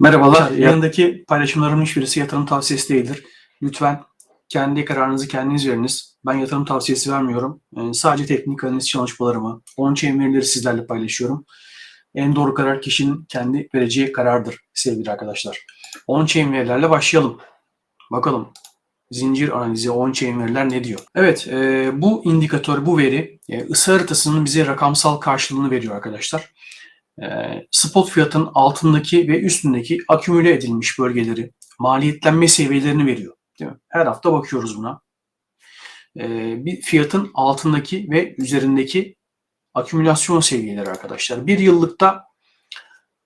Merhabalar. Yanındaki paylaşımlarımın hiçbirisi yatırım tavsiyesi değildir. Lütfen kendi kararınızı kendiniz veriniz. Ben yatırım tavsiyesi vermiyorum. Ee, sadece teknik analiz çalışmalarımı, on-chain verileri sizlerle paylaşıyorum. En doğru karar kişinin kendi vereceği karardır sevgili arkadaşlar. On-chain verilerle başlayalım. Bakalım zincir analizi, on-chain veriler ne diyor? Evet, e, bu indikatör, bu veri e, ısı haritasının bize rakamsal karşılığını veriyor arkadaşlar. E, spot fiyatın altındaki ve üstündeki akümüle edilmiş bölgeleri, maliyetlenme seviyelerini veriyor. Değil mi? Her hafta bakıyoruz buna. E, bir fiyatın altındaki ve üzerindeki akümülasyon seviyeleri arkadaşlar. Bir yıllıkta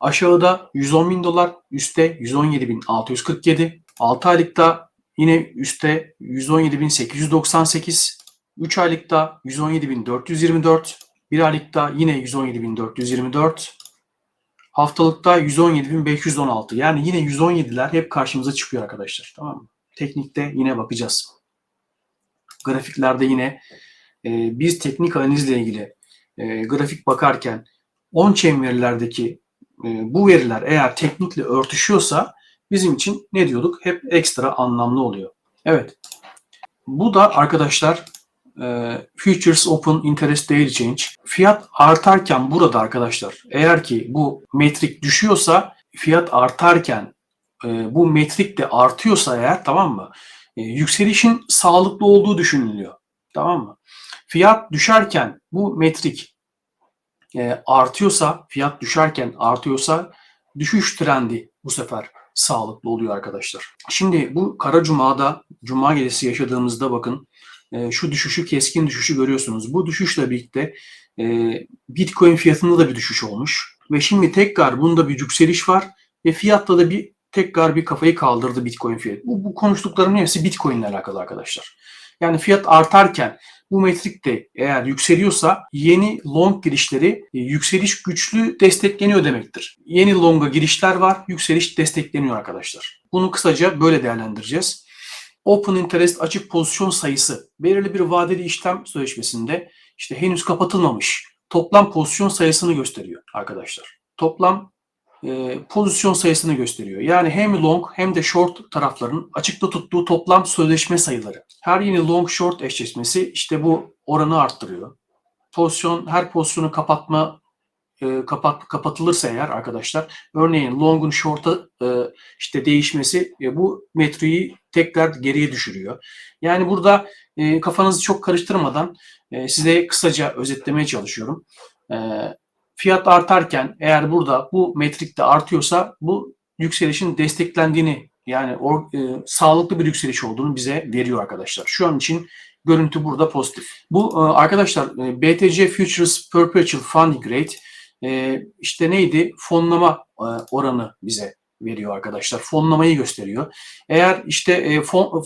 aşağıda 110 bin dolar, üstte 117 bin 647, 6 aylıkta yine üstte 117 bin 898, 3 aylıkta 117 bin 424, bir aylıkta yine 117 bin 424, haftalıkta 117 bin 516. Yani yine 117'ler hep karşımıza çıkıyor arkadaşlar. Tamam mı? Teknikte yine bakacağız. Grafiklerde yine e, biz teknik analizle ilgili e, grafik bakarken on-chain verilerdeki e, bu veriler eğer teknikle örtüşüyorsa bizim için ne diyorduk? Hep ekstra anlamlı oluyor. Evet. Bu da arkadaşlar Futures Open Interest Daily Change. Fiyat artarken burada arkadaşlar eğer ki bu metrik düşüyorsa fiyat artarken e, bu metrik de artıyorsa eğer tamam mı? E, yükselişin sağlıklı olduğu düşünülüyor. Tamam mı? Fiyat düşerken bu metrik e, artıyorsa, fiyat düşerken artıyorsa düşüş trendi bu sefer sağlıklı oluyor arkadaşlar. Şimdi bu kara cumada, cuma gecesi yaşadığımızda bakın e, şu düşüşü, keskin düşüşü görüyorsunuz. Bu düşüşle birlikte e, Bitcoin fiyatında da bir düşüş olmuş. Ve şimdi tekrar bunda bir yükseliş var ve fiyatta da bir tekrar bir kafayı kaldırdı Bitcoin fiyatı. Bu, bu konuştuklarımın hepsi Bitcoin ile alakalı arkadaşlar. Yani fiyat artarken bu metrik de eğer yükseliyorsa yeni long girişleri e, yükseliş güçlü destekleniyor demektir. Yeni longa girişler var, yükseliş destekleniyor arkadaşlar. Bunu kısaca böyle değerlendireceğiz. Open interest açık pozisyon sayısı belirli bir vadeli işlem sözleşmesinde işte henüz kapatılmamış toplam pozisyon sayısını gösteriyor arkadaşlar. Toplam e, pozisyon sayısını gösteriyor. Yani hem long hem de short tarafların açıkta tuttuğu toplam sözleşme sayıları. Her yeni long short eşleşmesi işte bu oranı arttırıyor. Pozisyon her pozisyonu kapatma e, kapat kapatılırsa eğer arkadaşlar örneğin long'un short'a e, işte değişmesi e, bu metriği tekrar geriye düşürüyor. Yani burada e, kafanızı çok karıştırmadan e, size kısaca özetlemeye çalışıyorum. E, fiyat artarken eğer burada bu metrikte artıyorsa bu yükselişin desteklendiğini yani or, e, sağlıklı bir yükseliş olduğunu bize veriyor arkadaşlar. Şu an için görüntü burada pozitif. Bu e, arkadaşlar e, BTC Futures Perpetual Funding Rate e, işte neydi? Fonlama e, oranı bize veriyor arkadaşlar. Fonlamayı gösteriyor. Eğer işte e, fon,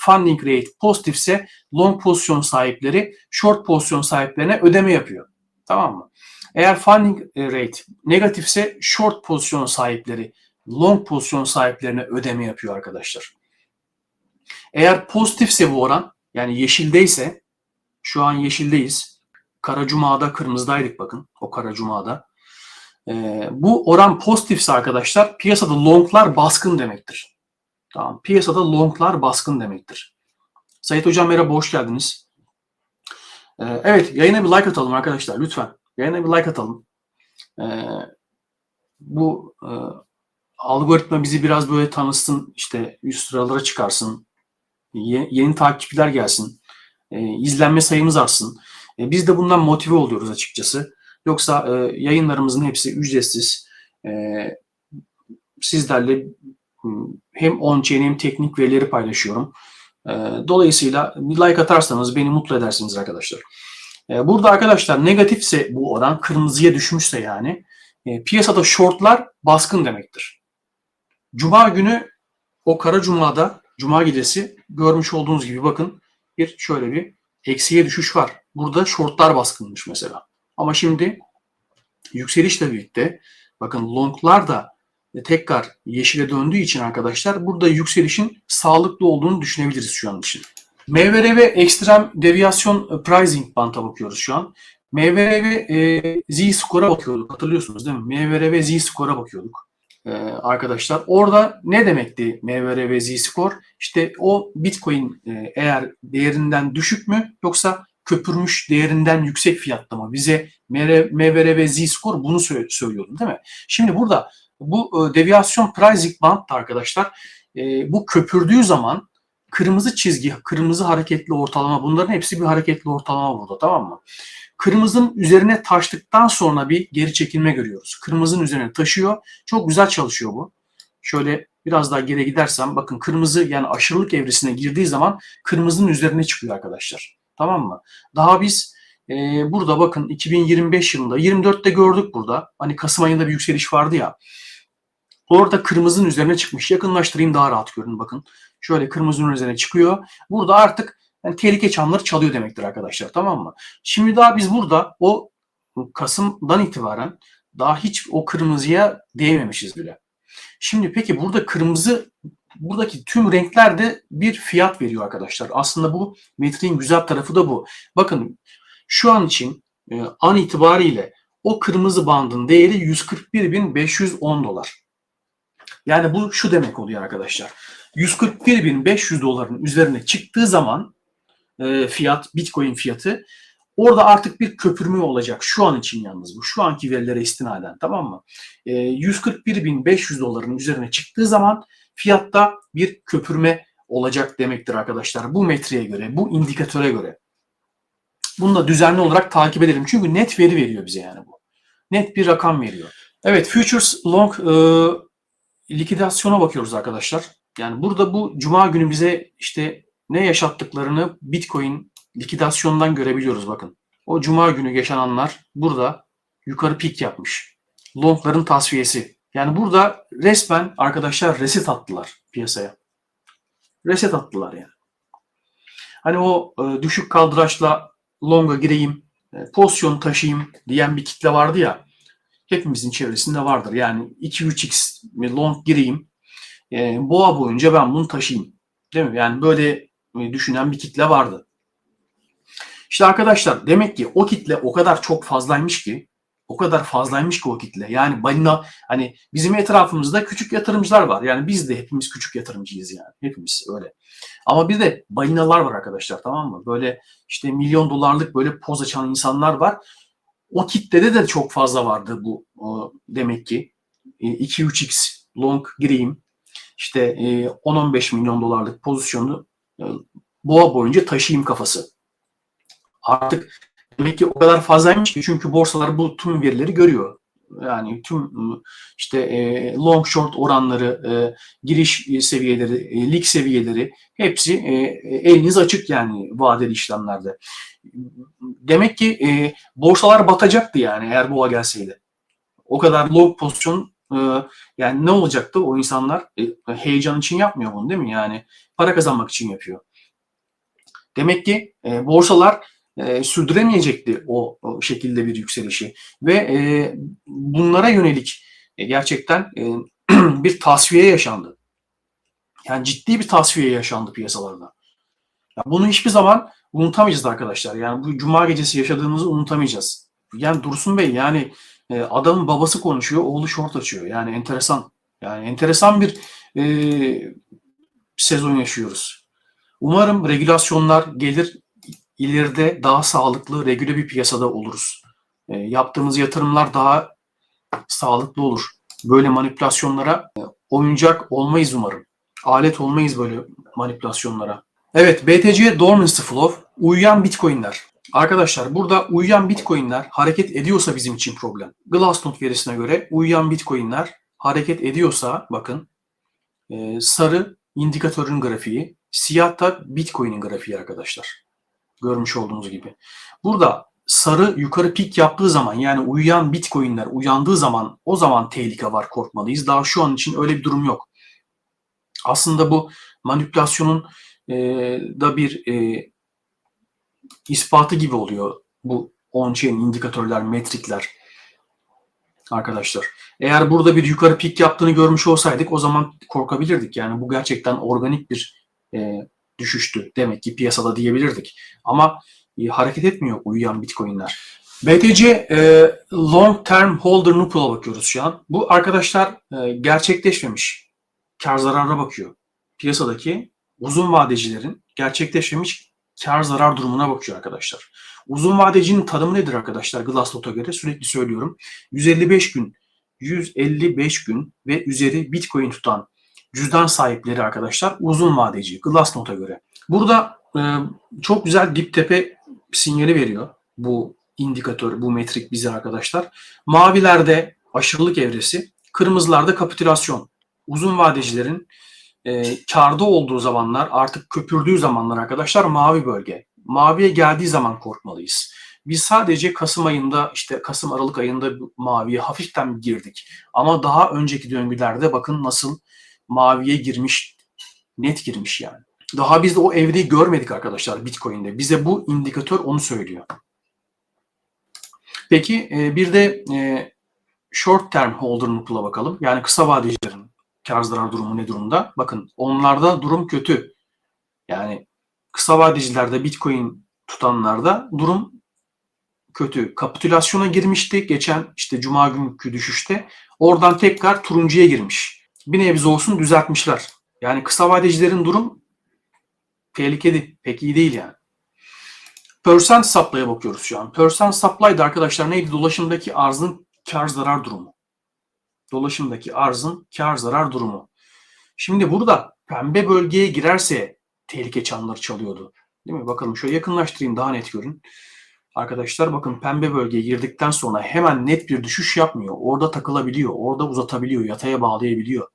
funding rate pozitifse long pozisyon sahipleri short pozisyon sahiplerine ödeme yapıyor. Tamam mı? Eğer funding rate negatifse short pozisyon sahipleri long pozisyon sahiplerine ödeme yapıyor arkadaşlar. Eğer pozitifse bu oran yani yeşildeyse şu an yeşildeyiz. Kara Cuma'da kırmızıdaydık bakın o Kara Cuma'da. Ee, bu oran pozitifse arkadaşlar piyasada longlar baskın demektir. Tamam. Piyasada longlar baskın demektir. Sayit Hocam merhaba hoş geldiniz. Ee, evet yayına bir like atalım arkadaşlar lütfen. Yayına bir like atalım. Ee, bu e, algoritma bizi biraz böyle tanısın, işte üst sıralara çıkarsın, yeni, yeni takipçiler gelsin, e, izlenme sayımız artsın. E, biz de bundan motive oluyoruz açıkçası. Yoksa e, yayınlarımızın hepsi ücretsiz. E, sizlerle hem on-chain hem teknik verileri paylaşıyorum. E, dolayısıyla like atarsanız beni mutlu edersiniz arkadaşlar. E, burada arkadaşlar negatifse bu oran, kırmızıya düşmüşse yani e, piyasada shortlar baskın demektir. Cuma günü o kara cumada, cuma gecesi görmüş olduğunuz gibi bakın bir şöyle bir eksiye düşüş var. Burada shortlar baskınmış mesela. Ama şimdi yükselişle birlikte bakın longlar da tekrar yeşile döndüğü için arkadaşlar burada yükselişin sağlıklı olduğunu düşünebiliriz şu an için. MVR ve ekstrem deviyasyon pricing banta bakıyoruz şu an. MVR ve e, Z-score'a bakıyorduk hatırlıyorsunuz değil mi? MVR ve Z-score'a bakıyorduk. e, arkadaşlar. Orada ne demekti MVR ve Z-Score? İşte o Bitcoin e, eğer değerinden düşük mü yoksa köpürmüş değerinden yüksek fiyatta mı? Bize MVR ve Z-Score bunu söylüyordu değil mi? Şimdi burada bu e, deviyasyon pricing band da arkadaşlar e, bu köpürdüğü zaman kırmızı çizgi, kırmızı hareketli ortalama bunların hepsi bir hareketli ortalama burada tamam mı? Kırmızının üzerine taştıktan sonra bir geri çekilme görüyoruz. Kırmızının üzerine taşıyor. Çok güzel çalışıyor bu. Şöyle biraz daha geri gidersem bakın kırmızı yani aşırılık evresine girdiği zaman kırmızının üzerine çıkıyor arkadaşlar. Tamam mı? Daha biz e, burada bakın 2025 yılında 24'te gördük burada. Hani Kasım ayında bir yükseliş vardı ya. Orada kırmızının üzerine çıkmış. Yakınlaştırayım daha rahat görün bakın. Şöyle kırmızının üzerine çıkıyor. Burada artık yani tehlike çanları çalıyor demektir arkadaşlar tamam mı? Şimdi daha biz burada o Kasım'dan itibaren daha hiç o kırmızıya değmemişiz bile. Şimdi peki burada kırmızı buradaki tüm renklerde bir fiyat veriyor arkadaşlar. Aslında bu metriğin güzel tarafı da bu. Bakın şu an için e, an itibariyle o kırmızı bandın değeri 141.510 dolar. Yani bu şu demek oluyor arkadaşlar. 141.500 doların üzerine çıktığı zaman e, fiyat, Bitcoin fiyatı orada artık bir köpürme olacak. Şu an için yalnız bu. Şu anki verilere istinaden tamam mı? E, 141.500 doların üzerine çıktığı zaman fiyatta bir köpürme olacak demektir arkadaşlar. Bu metreye göre, bu indikatöre göre. Bunu da düzenli olarak takip edelim. Çünkü net veri veriyor bize yani bu. Net bir rakam veriyor. Evet, Futures Long e, likidasyona bakıyoruz arkadaşlar. Yani burada bu cuma günü bize işte ne yaşattıklarını Bitcoin likidasyondan görebiliyoruz bakın. O cuma günü yaşananlar burada yukarı pik yapmış. Longların tasfiyesi. Yani burada resmen arkadaşlar reset attılar piyasaya. Reset attılar yani. Hani o e, düşük kaldıraçla longa gireyim, e, pozisyon taşıyayım diyen bir kitle vardı ya. Hepimizin çevresinde vardır. Yani 2-3x long gireyim. E, boğa boyunca ben bunu taşıyayım. Değil mi? Yani böyle e, düşünen bir kitle vardı. İşte arkadaşlar demek ki o kitle o kadar çok fazlaymış ki o kadar fazlaymış ki o kitle. Yani balina hani bizim etrafımızda küçük yatırımcılar var. Yani biz de hepimiz küçük yatırımcıyız yani. Hepimiz öyle. Ama bir de balinalar var arkadaşlar tamam mı? Böyle işte milyon dolarlık böyle poz açan insanlar var. O kitlede de çok fazla vardı bu demek ki. 2-3x e, long gireyim. İşte 10-15 e, milyon dolarlık pozisyonu e, boğa boyunca taşıyayım kafası. Artık demek ki o kadar fazlaymış ki çünkü borsalar bu tüm verileri görüyor. Yani tüm işte e, long short oranları, e, giriş seviyeleri, e, lig seviyeleri hepsi e, eliniz açık yani vadeli işlemlerde. Demek ki e, borsalar batacaktı yani eğer boğa gelseydi. O kadar long pozisyon e, yani ne olacaktı o insanlar? E, heyecan için yapmıyor bunu değil mi? Yani para kazanmak için yapıyor. Demek ki e, borsalar e, sürdüremeyecekti o, o şekilde bir yükselişi ve e, bunlara yönelik e, gerçekten e, bir tasfiye yaşandı. Yani ciddi bir tasfiye yaşandı piyasalarda. Ya bunu hiçbir zaman unutamayacağız arkadaşlar. Yani bu cuma gecesi yaşadığımızı unutamayacağız. Yani Dursun Bey yani e, adamın babası konuşuyor, oğlu short açıyor. Yani enteresan. Yani enteresan bir e, sezon yaşıyoruz. Umarım regülasyonlar gelir ileride daha sağlıklı, regüle bir piyasada oluruz. E, yaptığımız yatırımlar daha sağlıklı olur. Böyle manipülasyonlara e, oyuncak olmayız umarım. Alet olmayız böyle manipülasyonlara. Evet, BTC Dormancy Flow, uyuyan bitcoinler. Arkadaşlar burada uyuyan bitcoinler hareket ediyorsa bizim için problem. Glassnode verisine göre uyuyan bitcoinler hareket ediyorsa bakın e, sarı indikatörün grafiği, siyah da bitcoin'in grafiği arkadaşlar. Görmüş olduğunuz gibi. Burada sarı yukarı pik yaptığı zaman yani uyuyan bitcoinler uyandığı zaman o zaman tehlike var korkmalıyız. Daha şu an için öyle bir durum yok. Aslında bu manipülasyonun e, da bir e, ispatı gibi oluyor bu on-chain indikatörler, metrikler arkadaşlar. Eğer burada bir yukarı pik yaptığını görmüş olsaydık o zaman korkabilirdik. Yani bu gerçekten organik bir e, düşüştü demek ki piyasada diyebilirdik. Ama e, hareket etmiyor uyuyan bitcoinler. BTC e, Long Term Holder Noodle'a bakıyoruz şu an. Bu arkadaşlar e, gerçekleşmemiş kar zarara bakıyor. Piyasadaki uzun vadecilerin gerçekleşmemiş kar zarar durumuna bakıyor arkadaşlar. Uzun vadecinin tanımı nedir arkadaşlar? Glassnode'a göre sürekli söylüyorum. 155 gün, 155 gün ve üzeri Bitcoin tutan cüzdan sahipleri arkadaşlar uzun vadeci Glassnode'a göre. Burada e, çok güzel dip tepe sinyali veriyor bu indikatör, bu metrik bize arkadaşlar. Mavilerde aşırılık evresi, kırmızılarda kapitülasyon. Uzun vadecilerin e, karda olduğu zamanlar, artık köpürdüğü zamanlar arkadaşlar mavi bölge. Maviye geldiği zaman korkmalıyız. Biz sadece Kasım ayında, işte Kasım Aralık ayında maviye hafiften girdik. Ama daha önceki döngülerde bakın nasıl maviye girmiş, net girmiş yani. Daha biz de o evreyi görmedik arkadaşlar Bitcoin'de. Bize bu indikatör onu söylüyor. Peki e, bir de e, short term holder noodle'a bakalım. Yani kısa vadecilerin kar zarar durumu ne durumda? Bakın onlarda durum kötü. Yani kısa vadecilerde Bitcoin tutanlarda durum kötü. Kapitülasyona girmişti geçen işte cuma günkü düşüşte. Oradan tekrar turuncuya girmiş. Bir nebze olsun düzeltmişler. Yani kısa vadecilerin durum tehlikeli. Pek iyi değil yani. Percent supply'a bakıyoruz şu an. Percent supply da arkadaşlar neydi? Dolaşımdaki arzın kar zarar durumu. Dolaşımdaki arzın kar zarar durumu. Şimdi burada pembe bölgeye girerse tehlike çanları çalıyordu. Değil mi? Bakalım şöyle yakınlaştırayım daha net görün. Arkadaşlar bakın pembe bölgeye girdikten sonra hemen net bir düşüş yapmıyor. Orada takılabiliyor. Orada uzatabiliyor. Yataya bağlayabiliyor.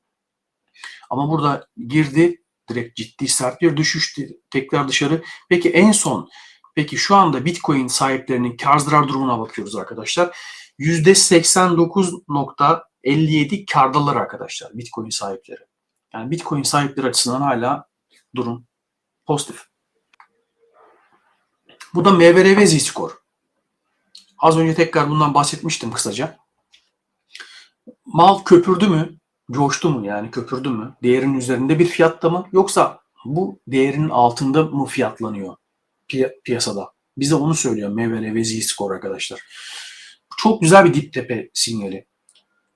Ama burada girdi direkt ciddi sert bir düşüş tekrar dışarı. Peki en son Peki şu anda Bitcoin sahiplerinin kar zarar durumuna bakıyoruz arkadaşlar. %89.57 kardalar arkadaşlar Bitcoin sahipleri. Yani Bitcoin sahipleri açısından hala durum pozitif. Bu da MVRV Z-Score. Az önce tekrar bundan bahsetmiştim kısaca. Mal köpürdü mü? Coştu mu yani köpürdü mü? Değerin üzerinde bir fiyatta mı? Yoksa bu değerinin altında mı fiyatlanıyor? piyasada. Bize onu söylüyor MVR ve Z-Score arkadaşlar. Çok güzel bir dip tepe sinyali.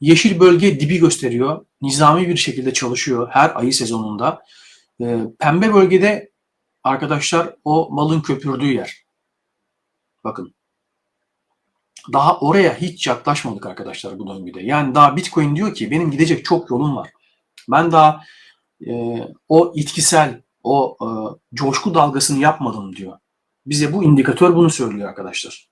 Yeşil bölge dibi gösteriyor. Nizami bir şekilde çalışıyor her ayı sezonunda. E, pembe bölgede arkadaşlar o malın köpürdüğü yer. Bakın. Daha oraya hiç yaklaşmadık arkadaşlar bu döngüde. Yani daha Bitcoin diyor ki benim gidecek çok yolum var. Ben daha e, o itkisel, o e, coşku dalgasını yapmadım diyor. Bize bu indikatör bunu söylüyor arkadaşlar.